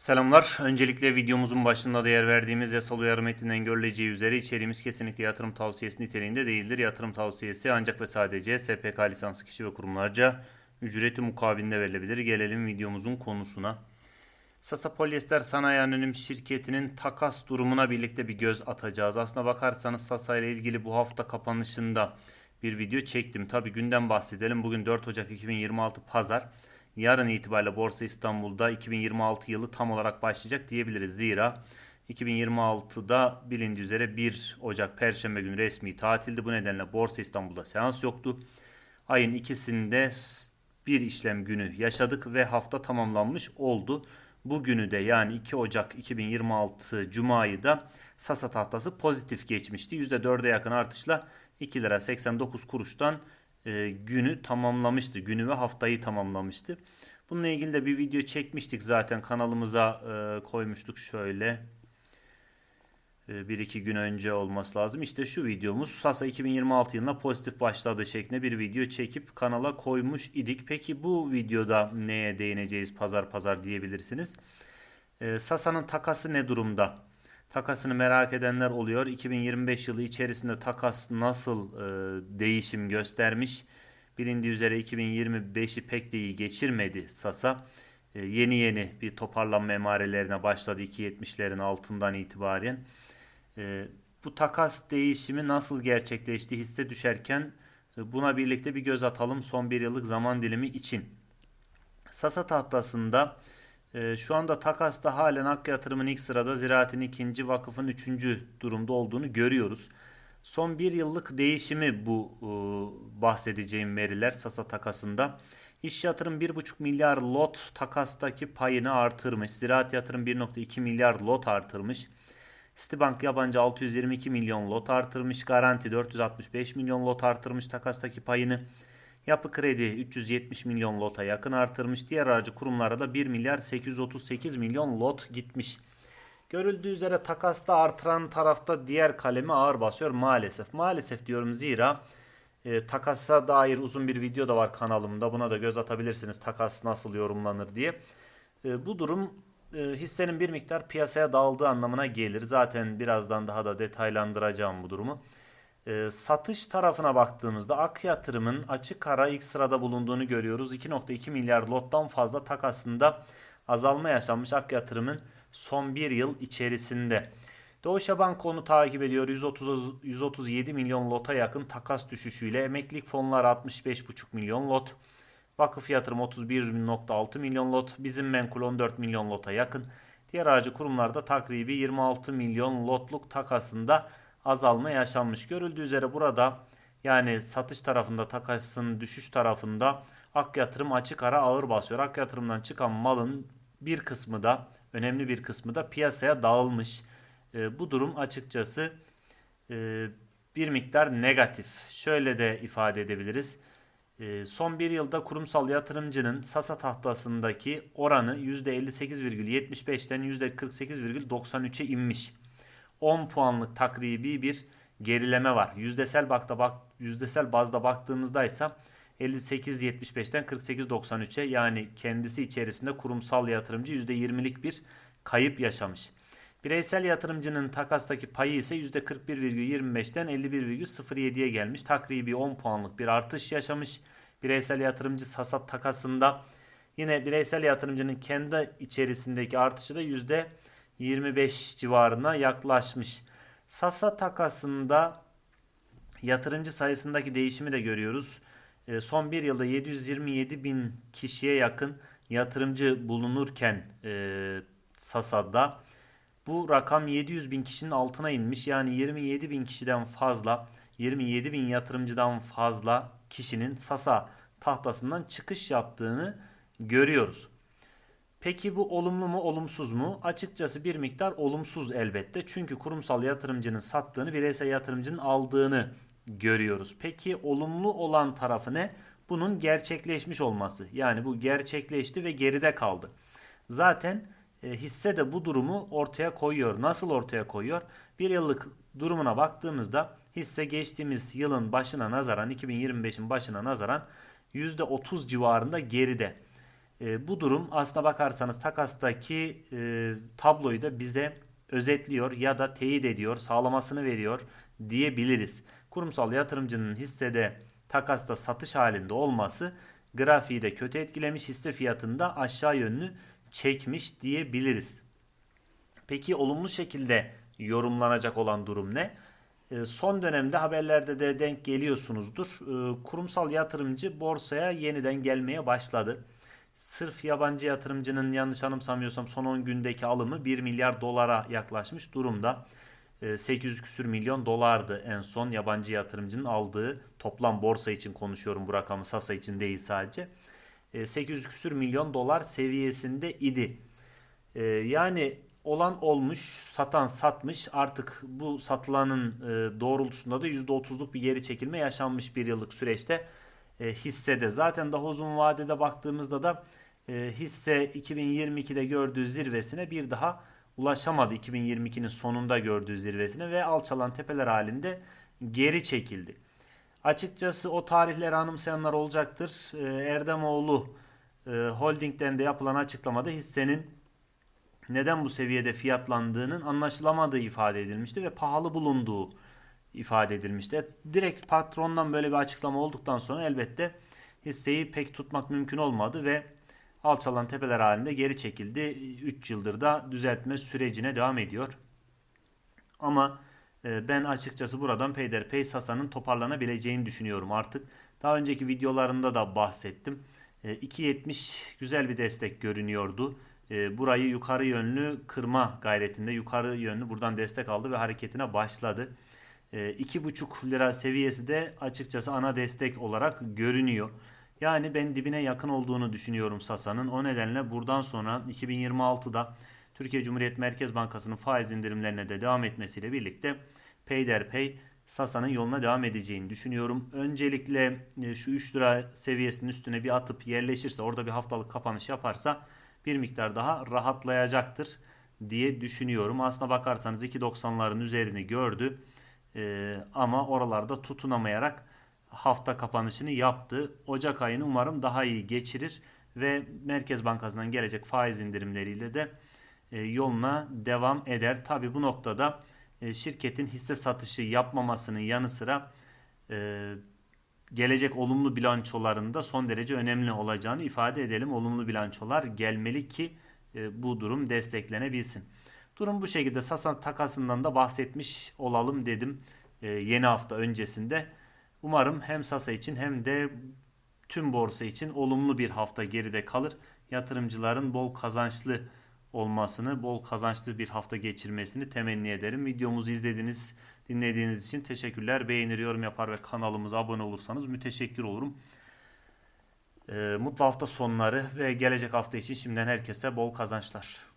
Selamlar. Öncelikle videomuzun başında değer verdiğimiz yasal uyarı metninden görüleceği üzere içeriğimiz kesinlikle yatırım tavsiyesi niteliğinde değildir. Yatırım tavsiyesi ancak ve sadece SPK lisanslı kişi ve kurumlarca ücreti mukabilinde verilebilir. Gelelim videomuzun konusuna. Sasa Polyester Sanayi Anonim Şirketi'nin takas durumuna birlikte bir göz atacağız. Aslına bakarsanız Sasa ile ilgili bu hafta kapanışında bir video çektim. Tabi günden bahsedelim. Bugün 4 Ocak 2026 Pazar. Yarın itibariyle Borsa İstanbul'da 2026 yılı tam olarak başlayacak diyebiliriz. Zira 2026'da bilindiği üzere 1 Ocak Perşembe günü resmi tatildi. Bu nedenle Borsa İstanbul'da seans yoktu. Ayın ikisinde bir işlem günü yaşadık ve hafta tamamlanmış oldu. Bugünü de yani 2 Ocak 2026 Cuma'yı da Sasa tahtası pozitif geçmişti. %4'e yakın artışla 2 lira 89 kuruştan e, günü tamamlamıştı. Günü ve haftayı tamamlamıştı. Bununla ilgili de bir video çekmiştik zaten kanalımıza e, koymuştuk şöyle. E, bir iki gün önce olması lazım. İşte şu videomuz Sasa 2026 yılına pozitif başladığı şeklinde bir video çekip kanala koymuş idik. Peki bu videoda neye değineceğiz pazar pazar diyebilirsiniz. E, Sasa'nın takası ne durumda? Takasını merak edenler oluyor. 2025 yılı içerisinde takas nasıl e, değişim göstermiş? Bilindiği üzere 2025'i pek de iyi geçirmedi Sasa. E, yeni yeni bir toparlanma emarelerine başladı 2.70'lerin altından itibaren. E, bu takas değişimi nasıl gerçekleşti hisse düşerken e, buna birlikte bir göz atalım son bir yıllık zaman dilimi için. Sasa tahtasında e, şu anda takasta halen Ak Yatırım'ın ilk sırada, Ziraat'in ikinci, Vakıf'ın üçüncü durumda olduğunu görüyoruz. Son bir yıllık değişimi bu e, bahsedeceğim veriler Sasa takasında. İş yatırım 1,5 milyar lot takastaki payını artırmış. Ziraat yatırım 1,2 milyar lot artırmış. Citibank yabancı 622 milyon lot artırmış. Garanti 465 milyon lot artırmış takastaki payını. Yapı Kredi 370 milyon lota yakın artırmış. Diğer aracı kurumlara da 1 milyar 838 milyon lot gitmiş. Görüldüğü üzere takasta artıran tarafta diğer kalemi ağır basıyor maalesef. Maalesef diyorum zira e, takasa dair uzun bir video da var kanalımda. Buna da göz atabilirsiniz takas nasıl yorumlanır diye. E, bu durum e, hissenin bir miktar piyasaya dağıldığı anlamına gelir. Zaten birazdan daha da detaylandıracağım bu durumu. E, satış tarafına baktığımızda Ak Yatırım'ın açık ara ilk sırada bulunduğunu görüyoruz. 2.2 milyar lottan fazla takasında azalma yaşanmış Ak Yatırım'ın son bir yıl içerisinde. Doğuş Bank onu takip ediyor. 130, 137 milyon lota yakın takas düşüşüyle. Emeklilik fonları 65,5 milyon lot. Vakıf yatırım 31.6 milyon lot. Bizim menkul 14 milyon lota yakın. Diğer aracı kurumlarda takribi 26 milyon lotluk takasında azalma yaşanmış. Görüldüğü üzere burada yani satış tarafında takasın düşüş tarafında Ak Yatırım açık ara ağır basıyor. Ak Yatırım'dan çıkan malın bir kısmı da önemli bir kısmı da piyasaya dağılmış. E, bu durum açıkçası e, bir miktar negatif. Şöyle de ifade edebiliriz. E, son bir yılda kurumsal yatırımcının Sasa tahtasındaki oranı %58,75'ten %48,93'e inmiş. 10 puanlık takribi bir gerileme var. Yüzdesel bakta bak yüzdesel bazda baktığımızda ise 58.75'ten 48.93'e yani kendisi içerisinde kurumsal yatırımcı %20'lik bir kayıp yaşamış. Bireysel yatırımcının takastaki payı ise %41,25'ten 51,07'ye gelmiş. Takribi 10 puanlık bir artış yaşamış. Bireysel yatırımcı Sasat takasında yine bireysel yatırımcının kendi içerisindeki artışı da %25 civarına yaklaşmış. Sasa takasında yatırımcı sayısındaki değişimi de görüyoruz. E, son bir yılda 727 bin kişiye yakın yatırımcı bulunurken e, Sasa'da bu rakam 700 bin kişinin altına inmiş. Yani 27 bin kişiden fazla 27 bin yatırımcıdan fazla kişinin Sasa tahtasından çıkış yaptığını görüyoruz. Peki bu olumlu mu olumsuz mu? Açıkçası bir miktar olumsuz elbette. Çünkü kurumsal yatırımcının sattığını bireysel yatırımcının aldığını görüyoruz. Peki olumlu olan tarafı ne? Bunun gerçekleşmiş olması. Yani bu gerçekleşti ve geride kaldı. Zaten e, hisse de bu durumu ortaya koyuyor. Nasıl ortaya koyuyor? Bir yıllık durumuna baktığımızda hisse geçtiğimiz yılın başına nazaran 2025'in başına nazaran %30 civarında geride. E, bu durum aslına bakarsanız takastaki e, tabloyu da bize özetliyor ya da teyit ediyor, sağlamasını veriyor diyebiliriz. Kurumsal yatırımcının hissede takasta satış halinde olması grafiği de kötü etkilemiş, hisse fiyatında aşağı yönlü çekmiş diyebiliriz. Peki olumlu şekilde yorumlanacak olan durum ne? E, Son dönemde haberlerde de denk geliyorsunuzdur. E, Kurumsal yatırımcı borsaya yeniden gelmeye başladı. Sırf yabancı yatırımcının yanlış anımsamıyorsam son 10 gündeki alımı 1 milyar dolara yaklaşmış durumda. E, 800 küsür milyon dolardı en son yabancı yatırımcının aldığı toplam borsa için konuşuyorum bu rakamı Sasa için değil sadece. E, 800 küsür milyon dolar seviyesinde idi. Ee, yani olan olmuş, satan satmış. Artık bu satılanın e, doğrultusunda da %30'luk bir geri çekilme yaşanmış bir yıllık süreçte e, hissede. Zaten daha uzun vadede baktığımızda da e, hisse 2022'de gördüğü zirvesine bir daha ulaşamadı. 2022'nin sonunda gördüğü zirvesine ve alçalan tepeler halinde geri çekildi. Açıkçası o tarihleri anımsayanlar olacaktır. Ee, Erdemoğlu e, Holding'den de yapılan açıklamada hissenin neden bu seviyede fiyatlandığının anlaşılamadığı ifade edilmişti ve pahalı bulunduğu ifade edilmişti. Direkt patrondan böyle bir açıklama olduktan sonra elbette hisseyi pek tutmak mümkün olmadı ve alçalan tepeler halinde geri çekildi. 3 yıldır da düzeltme sürecine devam ediyor. Ama e, ben açıkçası buradan peyderpey Sasa'nın toparlanabileceğini düşünüyorum artık. Daha önceki videolarında da bahsettim. E, 2.70 güzel bir destek görünüyordu. E, Burayı yukarı yönlü kırma gayretinde yukarı yönlü buradan destek aldı ve hareketine başladı. E, 2.5 lira seviyesi de açıkçası ana destek olarak görünüyor. Yani ben dibine yakın olduğunu düşünüyorum Sasa'nın. O nedenle buradan sonra 2026'da Türkiye Cumhuriyet Merkez Bankası'nın faiz indirimlerine de devam etmesiyle birlikte peyderpey Sasa'nın yoluna devam edeceğini düşünüyorum. Öncelikle e, şu 3 lira seviyesinin üstüne bir atıp yerleşirse orada bir haftalık kapanış yaparsa bir miktar daha rahatlayacaktır diye düşünüyorum. Aslına bakarsanız 2.90'ların üzerini gördü E, ama oralarda tutunamayarak hafta kapanışını yaptı. Ocak ayını umarım daha iyi geçirir ve Merkez Bankası'ndan gelecek faiz indirimleriyle de e, yoluna devam eder. Tabi bu noktada e, şirketin hisse satışı yapmamasının yanı sıra e, gelecek olumlu bilançolarında son derece önemli olacağını ifade edelim. Olumlu bilançolar gelmeli ki e, bu durum desteklenebilsin. Durum bu şekilde Sasa takasından da bahsetmiş olalım dedim e, yeni hafta öncesinde. Umarım hem Sasa için hem de tüm borsa için olumlu bir hafta geride kalır. Yatırımcıların bol kazançlı olmasını, bol kazançlı bir hafta geçirmesini temenni ederim. Videomuzu izlediğiniz, dinlediğiniz için teşekkürler. Beğenir, yorum yapar ve kanalımıza abone olursanız müteşekkir olurum. Ee, mutlu hafta sonları ve gelecek hafta için şimdiden herkese bol kazançlar.